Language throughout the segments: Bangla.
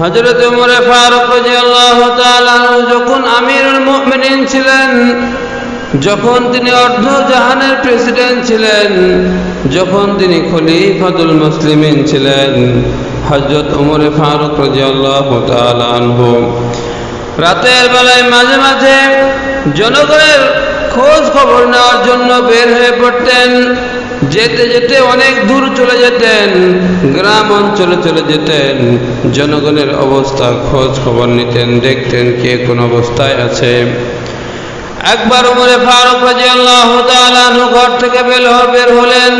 হজরত উমরে ফারুক যখন আমিরুল মুমিনিন ছিলেন, যখন তিনি অর্ধ জাহানের প্রেসিডেন্ট ছিলেন, যখন তিনি খলিফাতুল মুসলিমিন ছিলেন হজরত উমরে ফারুক আনহু। রাতের বেলায় মাঝে মাঝে জনগণের খোঁজ খবর নেওয়ার জন্য বের হয়ে পড়তেন। যেতে যেতে অনেক দূর চলে যেতেন, গ্রাম অঞ্চলে চলে যেতেন। জনগণের অবস্থা খোঁজ খবর নিতেন, দেখতেন কে কোন অবস্থায় আছে। একবার উমরে ফারুক রাদিয়াল্লাহু তাআলা ঘর থেকে বের বের হলেন।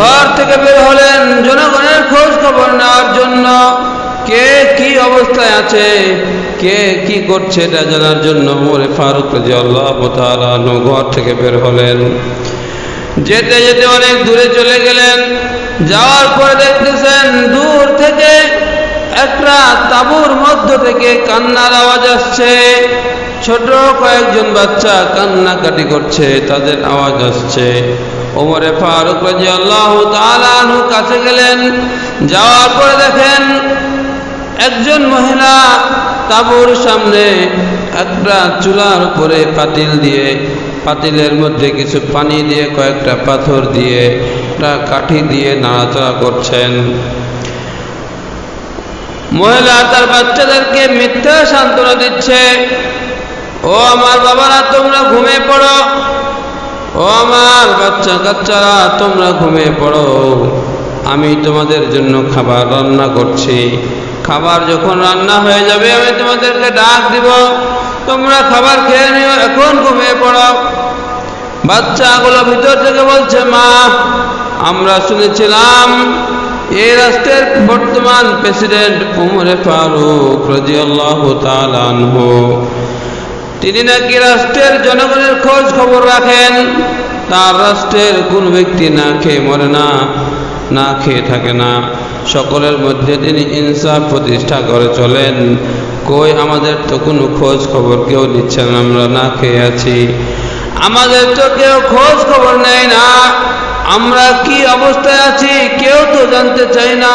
ঘর থেকে বের হলেন জনগণের খোঁজ খবর নেওয়ার জন্য। কে কি অবস্থায় আছে, কে কি করছে এটা জানার জন্য উমরে ফারুক রাদিয়াল্লাহু তাআলা ঘর থেকে বের হলেন। যেতে যেতে অনেক দূরে চলে গেলেন। যাওয়ার পরে দেখতেছেন দূর থেকে একটা তাঁবুর মধ্য থেকে কান্নার আওয়াজ আসছে। ছোট কয়েকজন বাচ্চা কান্নাকাটি করছে, তাদের আওয়াজ আসছে। ওমরে ফারুক রাজি আল্লাহ তালু কাছে গেলেন। যাওয়ার পরে দেখেন একজন মহিলা তাঁবুর সামনে একটা চুলার উপরে পাতিল দিয়ে পাতিলের মধ্যে কিছু পানি দিয়ে কয়েকটা পাথর দিয়ে একটা কাঠি দিয়ে নাড়াচাড়া করছেন। মহিলা তার বাচ্চাদেরকে মিথ্যা সান্ত্বনা দিচ্ছে। ও আমার বাবারা, তোমরা ঘুমিয়ে পড়ো। ও আমার বাচ্চা কাচ্চারা, তোমরা ঘুমিয়ে পড়ো। আমি তোমাদের জন্য খাবার রান্না করছি। খাবার যখন রান্না হয়ে যাবে, আমি তোমাদেরকে ডাক দিব। তোমরা খাবার খেয়ে নিও, এখন ঘুমিয়ে পড়ো। বাচ্চাগুলো ভিতর থেকে বলছে, মা, আমরা শুনেছিলাম এই রাষ্ট্রের বর্তমান প্রেসিডেন্ট উমরে ফারুক রাজিয়াল্লাহু তাআলা আনহু। তিনি নাকি রাষ্ট্রের জনগণের খোঁজ খবর রাখেন, তার রাষ্ট্রের কোন ব্যক্তি না খেয়ে মরে না না খেয়ে থাকে না। সকলের মধ্যে তিনি ইনসাফ প্রতিষ্ঠা করে চলেন, কই আমাদের তো কোনো খোঁজ খবর কেউ নিচ্ছে না আমরা না খেয়ে আছি। আমাদের তো কেউ খোঁজ খবর নেয় না। আমরা কি অবস্থায় আছি কেউ তো জানতে চাই না।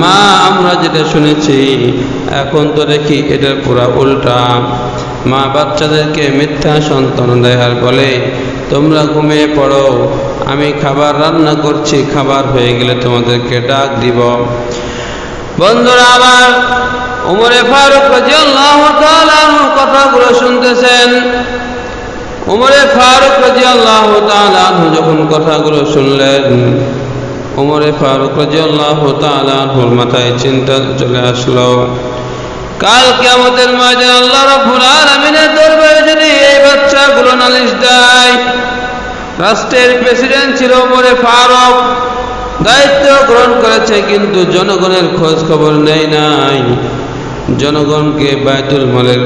মা, আমরা যেটা শুনেছি, এখন তো দেখি এটার পুরা উল্টা। মা বাচ্চাদেরকে মিথ্যা সন্তান দেয় আর বলে, তোমরা ঘুমিয়ে পড়ো, আমি খাবার রান্না করছি, খাবার হয়ে গেলে তোমাদেরকে ডাক দিব। বন্ধুরা আবার উমরে ফারুক কথাগুলো শুনতেছেন। উমরে ফারুক রাদিয়াল্লাহু তাআলা আনহু যখন কথাগুলো শুনলেন, উমরে ফারুক রাদিয়াল্লাহু তাআলা আনহুর মাথায় চিন্তা চলে আসলো। কাল কিয়ামতের ময়দানে আল্লাহ রাব্বুল আলামিনের দরবারে যদি এই বাচ্চাগুলো নালিশ দেয়, রাষ্ট্রের প্রেসিডেন্ট ছিল উমরে ফারুক, দায়িত্ব গ্রহণ করেছে কিন্তু জনগণের খোঁজ খবর নেই নাই। জনগণকে বায়তুল মালের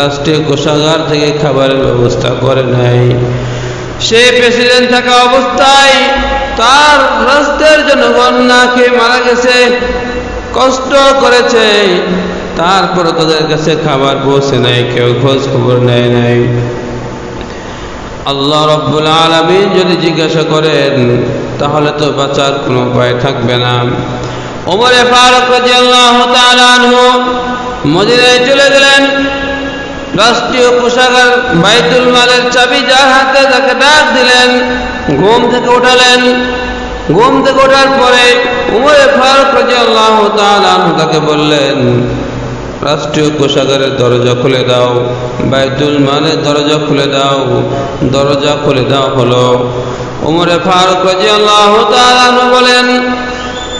রাষ্ট্রীয় কোষাগার থেকে খাবারের ব্যবস্থা করে নাই সে প্রেসিডেন্ট থাকা অবস্থায় তার রাষ্ট্রের জনগণ না খেয়ে মারা গেছে, কষ্ট করেছে। তারপরে তাদের কাছে খাবার পৌঁছে নাই, কেউ খোঁজ খবর নেয় নাই। আল্লাহ রব্বুল আলমিন যদি জিজ্ঞাসা করেন, তাহলে তো বাঁচার কোনো উপায় থাকবে না। ওমরে ফারুক রাদিয়াল্লাহু তাআলা আনহু মদিনায় চলে গেলেন। রাষ্ট্রীয় কোষাগার বাইতুল মালের চাবি যার হাতে তাকে ডাক দিলেন, ঘুম থেকে উঠালেন। ঘুম থেকে ওঠার পরে উমরে ফারুক তাআলা আনহু তাকে বললেন, রাষ্ট্রীয় কোষাগারের দরজা খুলে দাও, বাইতুল মালের দরজা খুলে দাও, দরজা খুলে দাও হলো। উমরে ফারুক তাআলা আনহু বলেন,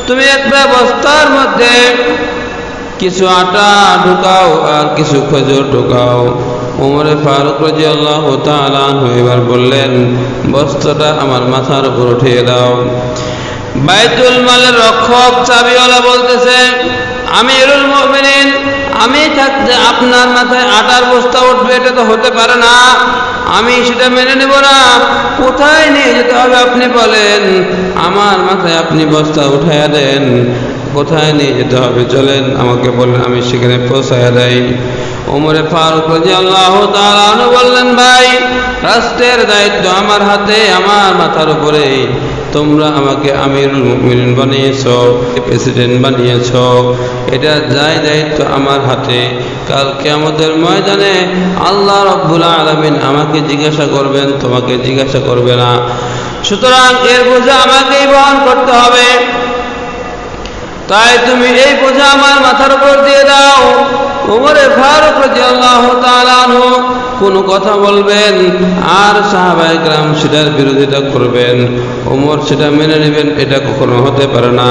তুমি একটা বস্তার মধ্যে কিছু আটা ঢুকাও আর কিছু খেজুর ঢুকাও। উমরে ফারুক রাজি আল্লাহ তালান এবার বললেন বস্ত্রটা আমার মাথার উপর উঠিয়ে দাও। বাইতুল মালের রক্ষক চাবিওয়ালা বলতেছে আমি এরুল মুমিনিন, আমি থাকতে আপনার মাথায় আটার বস্তা উঠবে, এটা তো হতে পারে না। আমি সেটা মেনে নেব না। কোথায় নিয়ে যেতে হবে আপনি বলেন। আমার মাথায় আপনি বস্তা উঠাইয়া দেন। কোথায় নিয়ে যেতে হবে? চলেন, আমাকে বলেন, আমি সেখানে পৌঁছাইয়া দেয় ওমরে ফারুক আল্লাহ বললেন, ভাই, রাষ্ট্রের দায়িত্ব আমার হাতে, আমার মাথার উপরে। তোমরা আমাকে মুমিনিন বানিয়েছ, প্রেসিডেন্ট বানিয়েছ। এটা যাই দায়িত্ব আমার হাতে। কালকে আমাদের ময়দানে আল্লাহ রব্বুল আলমিন আমাকে জিজ্ঞাসা করবেন, তোমাকে জিজ্ঞাসা করবে না। সুতরাং এর বোঝা আমাকেই বহন করতে হবে। তাই তুমি এই বোঝা আমার মাথার উপর দিয়ে দাও উমরে ফারুক রাদিয়াল্লাহু তাআলা আনহু কোন কথা বলবেন আর সাহাবায়ে کرام সেটার বিরোধিতা করবেন উমর সেটা মেনে নেবেন এটা কখনো হতে পারে না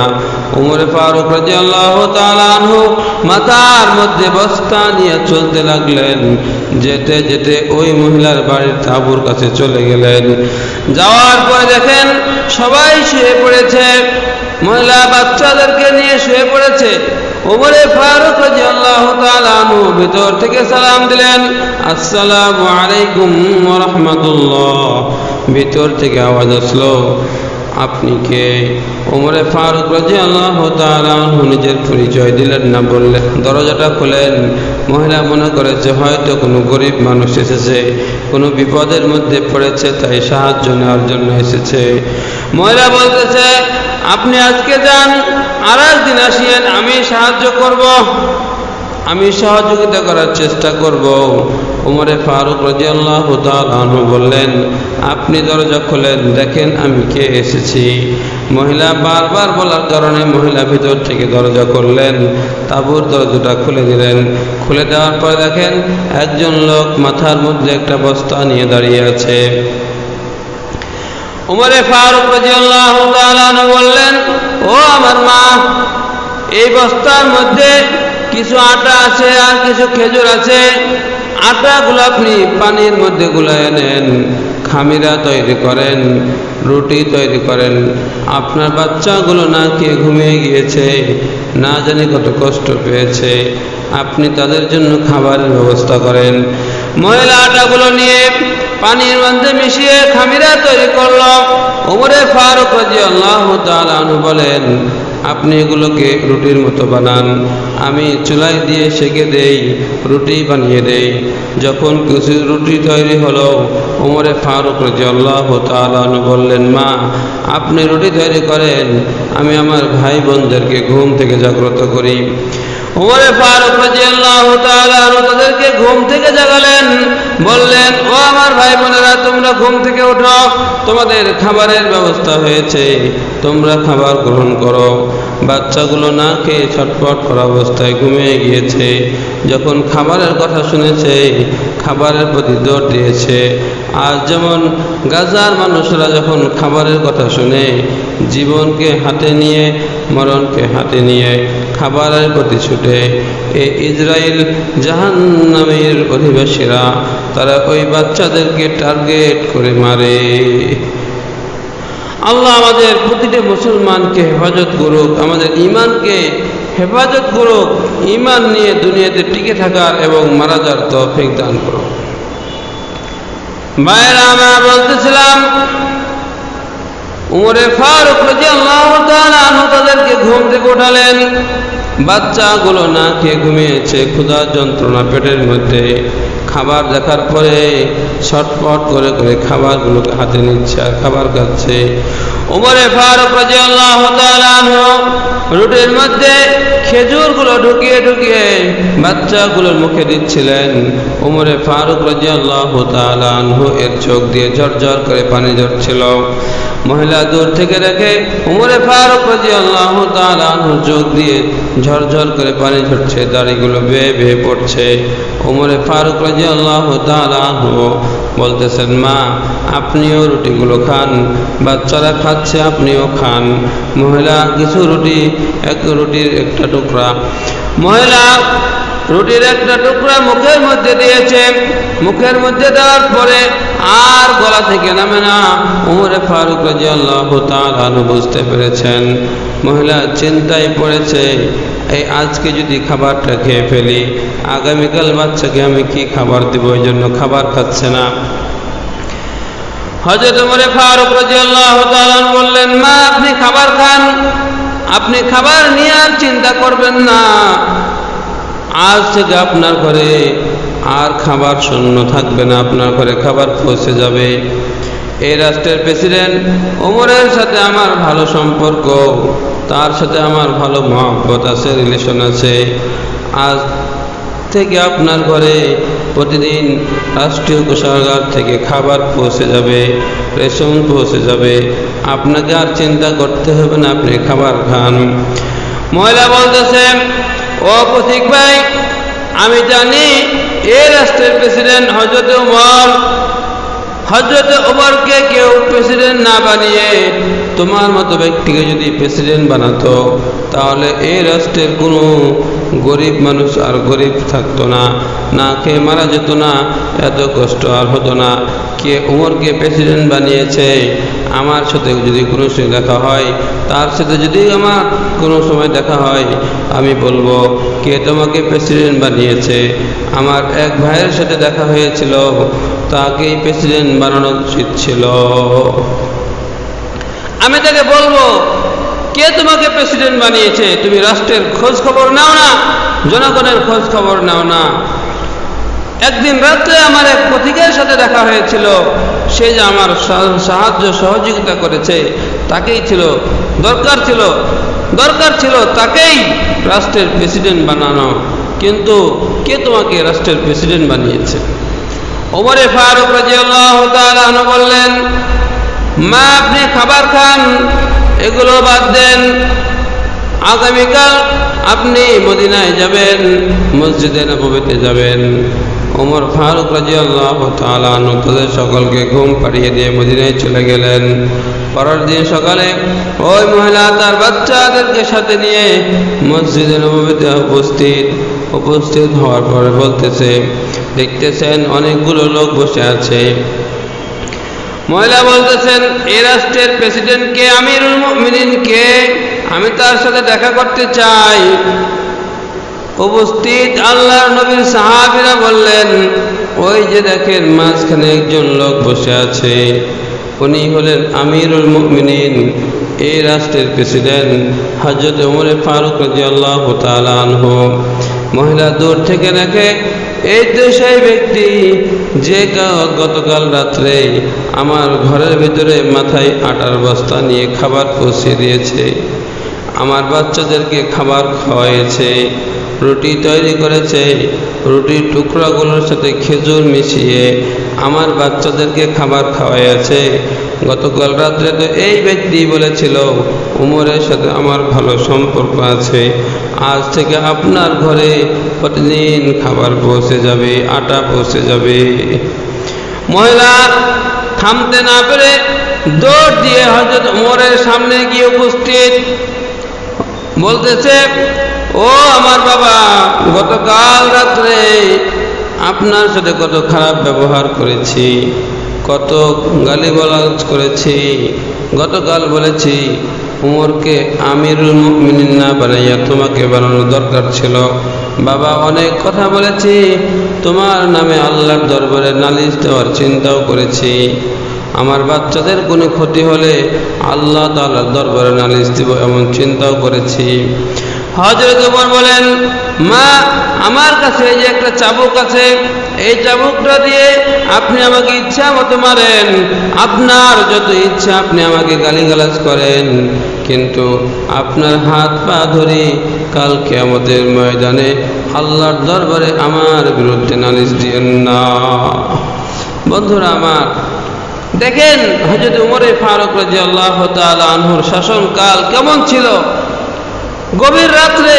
উমরে ফারুক রাদিয়াল্লাহু তাআলা আনহু মাথার মধ্যে বস্তা নিয়ে চলতে লাগলেন যেতে যেতে ওই মহিলার বাড়ির তাঁবুর কাছে চলে গেলেন যাওয়ার পরে দেখেন সবাই শুয়ে পড়েছে মহিলা বাচ্চাদেরকে নিয়ে শুয়ে পড়েছে। ওমরে ফারুক ভিতর থেকে সালাম দিলেন, আসসালামু আলাইকুম রাহমাতুল্লাহ। ভিতর থেকে আওয়াজ আসলো, আপনি কে? ওমরে ফারুক রাদিয়াল্লাহু তাআলা আনহু নিজের পরিচয় দিলেন না, বললেন, দরজাটা খুলেন। মহিলা মনে করেছে, হয়তো কোনো গরিব মানুষ এসেছে, কোনো বিপদের মধ্যে পড়েছে, তাই সাহায্য নেওয়ার জন্য এসেছে। মহিলা বলতেছে আপনি আজকে যান আর একদিন আসিয়েন, আমি সাহায্য করব। আমি সহযোগিতা করার চেষ্টা করব। উমরে ফারুক রাজিয়াল্লাহ তালু বললেন, আপনি দরজা খোলেন, দেখেন আমি কে এসেছি। মহিলা বারবার বলার কারণে মহিলা ভিতর থেকে দরজা করলেন, তাবুর দরজাটা খুলে দিলেন। খুলে দেওয়ার পর দেখেন একজন লোক মাথার মধ্যে একটা বস্তা নিয়ে দাঁড়িয়ে আছে। উমরে ফারুক বললেন, ও আমার মা, এই বস্তার মধ্যে কিছু আটা আছে আর কিছু খেজুর আছে। আটাগুলো আপনি পানির মধ্যে গুলায় নেন, খামিরা তৈরি করেন, রুটি তৈরি করেন। আপনার বাচ্চাগুলো না খেয়ে ঘুমিয়ে গিয়েছে, না জানি কত কষ্ট পেয়েছে। আপনি তাদের জন্য খাবারের ব্যবস্থা করেন। মহিলা আটাগুলো নিয়ে পানির মধ্যে মিশিয়ে খামিরা তৈরি করল। ওমরে ফারুক আল্লাহ বলেন, আপনি এগুলোকে রুটির মতো বানান। আমি চুলাই দিয়ে সেকে দেই, রুটি বানিয়ে দেই। যখন কিছু রুটি তৈরি হলো, ওমরে ফারুক রাজি আল্লাহ তালু বললেন, মা, আপনি রুটি তৈরি করেন। আমি আমার ভাই বোনদেরকে ঘুম থেকে জাগ্রত করি। ওমরে ফারুক রাদিয়াল্লাহু তাআলা তাদেরকে ঘুম থেকে জাগালেন। বললেন, ও আমার ভাই বোনেরা তোমরা ঘুম থেকে ওঠো। তোমাদের খাবারের ব্যবস্থা হয়েছে। তোমরা খাবার গ্রহণ করো। বাচ্চাগুলো না খেয়ে ছটফট করা অবস্থায় ঘুমিয়ে গিয়েছে। যখন খাবারের কথা শুনেছে, খাবারের প্রতি দৌড় দিয়েছে। আজ যেমন গাজার মানুষরা যখন খাবারের কথা শুনে জীবনকে হাতে নিয়ে, মরণকে হাতে নিয়ে খাবারের প্রতি ছুটে, এ ইসরায়েল জাহান্নামের অধিবাসীরা তারা ওই বাচ্চাদেরকে টার্গেট করে মারে। আল্লাহ আমাদের প্রতিটি মুসলমানকে হেফাজত করুক, আমাদের ইমানকে হেফাজত করুক ইমান নিয়ে দুনিয়াতে টিকে থাকার এবং মারা যাওয়ার তৌফিক দান করুক। ভাইরা আমরা বলতেছিলাম, উমরে তাদেরকে ঘুম বাচ্চাগুলো না খেয়ে ঘুমিয়েছে ক্ষুধার যন্ত্রণা পেটের মধ্যে। খাবার দেখার পরে ছটপট করে করে খাবারগুলোকে হাতে নিচ্ছে আর খাবার খাচ্ছে। উমরে ফারুক রাজি আল্লাহ রুটির মধ্যে খেজুরগুলো ঢুকিয়ে ঢুকিয়ে বাচ্চাগুলোর মুখে দিচ্ছিলেন। উমরে ফারুক রাজি আল্লাহ আনহু এর চোখ দিয়ে ঝরঝর করে পানি ঝরছিল। মহিলা দূর থেকে দেখে উমরে ফারুক আল্লাহ তালু চোখ দিয়ে ঝরঝর করে পানি ঝরছে দাড়িগুলো বেয়ে বেয়ে পড়ছে। উমরে ফারুক রাজি আল্লাহ তালু বলতেছেন, মা, আপনিও রুটিগুলো খান, বাচ্চারা খাচ্ছে, আপনিও খান। মহিলা, কিছু রুটি, এক রুটির একটা টুকরা। মহিলা রুটির একটা টুকরা মুখের মধ্যে দিয়েছে। মুখের মধ্যে দেওয়ার পরে আর গলা থেকে নামে না। উমরে ফারুক রাজি আল্লাহ তালু বুঝতে পেরেছেন। মহিলা চিন্তায় পড়েছে, এই আজকে যদি খাবারটা খেয়ে ফেলি, আগামীকাল বাচ্চাকে আমি কি খাবার দেবো? ওই জন্য খাবার খাচ্ছে না। হজরত উমরে ফারুক রাদিয়াল্লাহু তাআলা বললেন, মা, আপনি খাবার খান। আপনি খাবার নিয়ে আর চিন্তা করবেন না। আজ থেকে আপনার ঘরে আর খাবার শূন্য থাকবে না, আপনার ঘরে খাবার পৌঁছে যাবে। এই রাষ্ট্রের প্রেসিডেন্ট ওমরের সাথে আমার ভালো সম্পর্ক, তার সাথে আমার ভালো মহব্বত আছে রিলেশন আছে। আজ থেকে আপনার ঘরে প্রতিদিন রাষ্ট্রীয় কোষাগার থেকে খাবার পৌঁছে যাবে, রেশন পৌঁছে যাবে। আপনাকে আর চিন্তা করতে হবে না, আপনি খাবার খান। মহিলা বলতেছে ও প্রতীক ভাই, আমি জানি এ রাষ্ট্রের প্রেসিডেন্ট হজরত উমর হজরত ওমরকে কেউ প্রেসিডেন্ট না বানিয়ে তোমার মতো ব্যক্তিকে যদি প্রেসিডেন্ট বানাতো, তাহলে এই রাষ্ট্রের কোনো গরিব মানুষ আর গরিব থাকতো না। না কে মারা যেত না, এত কষ্ট আর হতো না। কে উমরকে প্রেসিডেন্ট বানিয়েছে, আমার সাথে যদি কোনো সময় দেখা হয়, তার সাথে যদি আমার কোনো সময় দেখা হয়, আমি বলব, কে তোমাকে প্রেসিডেন্ট বানিয়েছে? আমার এক ভাইয়ের সাথে দেখা হয়েছিল তাকেই প্রেসিডেন্ট বানানো উচিত ছিল। আমি তাকে বলব কে তোমাকে প্রেসিডেন্ট বানিয়েছে? তুমি রাষ্ট্রের খোঁজ খবর নাও না, জনগণের খোঁজ খবর নাও না। একদিন রাত্রে আমার এক পথিকের সাথে দেখা হয়েছিল। সে যে আমার সাহায্য সহযোগিতা করেছে, তাকেই ছিল, দরকার ছিল দরকার ছিল তাকেই রাষ্ট্রের প্রেসিডেন্ট বানানো। কিন্তু কে তোমাকে রাষ্ট্রের প্রেসিডেন্ট বানিয়েছে? ওমরে ফারুক রাজিয়াল্লাহ বললেন, মা, আপনি খাবার খান? এগুলো বাদ দেন। আগামীকাল আপনি মদিনায় যাবেন, মসজিদে নববীতে যাবেন। ওমর ফারুক রাজি আল্লাহ তাদের সকলকে ঘুম পাড়িয়ে দিয়ে মদিনায় চলে গেলেন। পরের দিন সকালে ওই মহিলা তার বাচ্চাদেরকে সাথে নিয়ে মসজিদে নববীতে উপস্থিত উপস্থিত হওয়ার পরে বলতেছে, দেখতেছেন অনেকগুলো লোক বসে আছে। মহিলা বলতেছেন, এ রাষ্ট্রের প্রেসিডেন্ট কে, আমিরুল মুমিনিন কে? আমি তার সাথে দেখা করতে চাই। উপস্থিত আল্লাহর নবীর সাহাবীরা বললেন, ওই যে দেখেন, মাঝখানে একজন লোক বসে আছে। উনি হলেন আমিরুল মুমিনিন এই রাষ্ট্রের প্রেসিডেন্ট হজরত উমরে ফারুক রাজি আল্লাহ আনহু। মহিলা দূর থেকে দেখে, এই তো সেই ব্যক্তি যে গতকাল রাত্রে আমার ঘরের ভিতরে মাথায় আটার বস্তা নিয়ে খাবার পৌঁছে দিয়েছে। আমার বাচ্চাদেরকে খাবার খাওয়াইছে রুটি তৈরি করেছে, রুটির টুকরাগুলোর সাথে খেজুর মিশিয়ে আমার বাচ্চাদেরকে খাবার খাওয়াইছে গতকাল রাত্রে তো এই ব্যক্তি বলেছিল, উমরের সাথে আমার ভালো সম্পর্ক আছে। আজ থেকে আপনার ঘরে প্রতিদিন খাবার পৌঁছে যাবে, আটা পৌঁছে যাবে। মহিলা থামতে না পেরে দৌড় দিয়ে হজরত উমরের সামনে গিয়ে উপস্থিত। বলতেছে, ও আমার বাবা, গতকাল রাত্রে আপনার সাথে কত খারাপ ব্যবহার করেছি, কত গালি গালিগালাজ করেছি, গতকাল বলেছি উমরকে আমিরুল মুমিনিন না বানাইয়া তোমাকে বানানোর দরকার ছিল। বাবা অনেক কথা বলেছি, তোমার নামে আল্লাহর দরবারে নালিশ দেওয়ার চিন্তাও করেছি। আমার বাচ্চাদের কোনো ক্ষতি হলে আল্লাহ তাআলার দরবারে নালিশ দিব এমন চিন্তাও করেছি। হজরত বলেন, মা, আমার কাছে এই যে একটা চাবুক আছে এই চাবুকটা দিয়ে আপনি আমাকে ইচ্ছা মতো মারেন। আপনার যত ইচ্ছা, আপনি আমাকে গালিগালাজ করেন। কিন্তু আপনার হাত পা ধরে কালকে আমাদের ময়দানে আল্লাহর দরবারে আমার বিরুদ্ধে নালিশ দিয়েন না। বন্ধুরা আমার, দেখেন হজরত উমরে ফারুক রাজি আল্লাহ আনহুর শাসনকাল কেমন ছিল? গভীর রাত্রে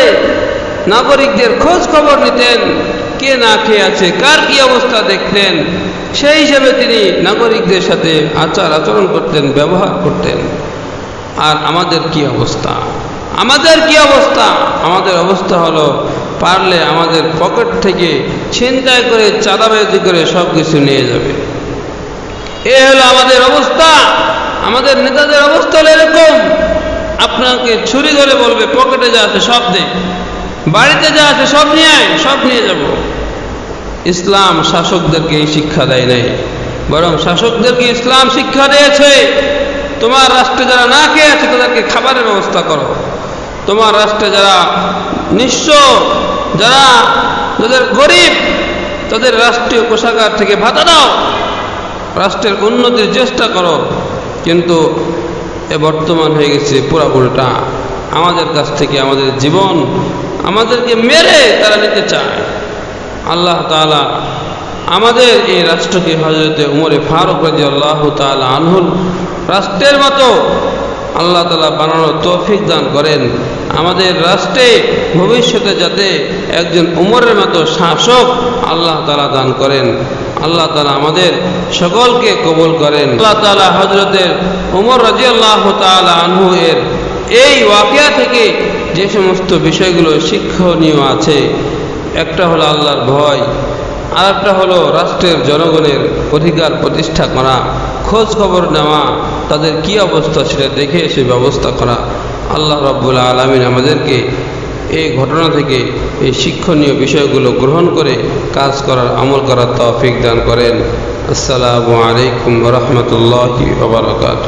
নাগরিকদের খোঁজ খবর নিতেন। কে না খেয়ে আছে? কার কি অবস্থা দেখতেন সেই হিসেবে তিনি নাগরিকদের সাথে আচার আচরণ করতেন, ব্যবহার করতেন। আর আমাদের কি অবস্থা? আমাদের কি অবস্থা? আমাদের অবস্থা হলো, পারলে আমাদের পকেট থেকে ছিনতাই করে, চাঁদাবাজি করে সব কিছু নিয়ে যাবে। এ হলো আমাদের অবস্থা। আমাদের নেতাদের অবস্থা হলো এরকম। আপনাকে ছুরি ধরে বলবে, পকেটে যা আছে সব দে। বাড়িতে যা আছে সব নিয়ে আয়, সব নিয়ে যাব। ইসলাম শাসকদেরকে এই শিক্ষা দেয় নাই। বরং শাসকদেরকে ইসলাম শিক্ষা দিয়েছে, তোমার রাষ্ট্রে যারা না খেয়ে আছে, তাদেরকে খাবারের ব্যবস্থা করো। তোমার রাষ্ট্রে যারা নিঃস্ব, যারা যাদের গরিব, তাদের রাষ্ট্রীয় কোষাগার থেকে ভাতা দাও। রাষ্ট্রের উন্নতির চেষ্টা করো। কিন্তু এ বর্তমান হয়ে গেছে পুরাপুরিটা আমাদের কাছ থেকে আমাদের জীবন আমাদেরকে মেরে তারা নিতে চায়। আল্লাহ তাআলা আমাদের এই রাষ্ট্রকে হজরতে উমরে ফারুক রাজি আল্লাহ তালা আনহুল রাষ্ট্রের মতো আল্লাহ তালা বানানোর তৌফিক দান করেন। আমাদের রাষ্ট্রে ভবিষ্যতে যাতে একজন উমরের মতো শাসক আল্লাহ তালা দান করেন। আল্লাহ তালা আমাদের সকলকে কবুল করেন। আল্লাহ তালা হজরতের উমর রাজি আল্লাহ তালা আনহু এর এই ওয়াকিয়া থেকে যে সমস্ত বিষয়গুলো শিক্ষণীয় আছে একটা হলো আল্লাহর ভয় আর একটা হলো রাষ্ট্রের জনগণের অধিকার প্রতিষ্ঠা করা, খোঁজ খবর নেওয়া, তাদের কি অবস্থা সেটা দেখে সে ব্যবস্থা করা। আল্লাহ রব্বুল আলমিন আমাদেরকে এই ঘটনা থেকে এই শিক্ষণীয় বিষয়গুলো গ্রহণ করে কাজ করার, আমল করার তৌফিক দান করেন। আসসালামু আলাইকুম রহমতুল্লাহ বাবরকাত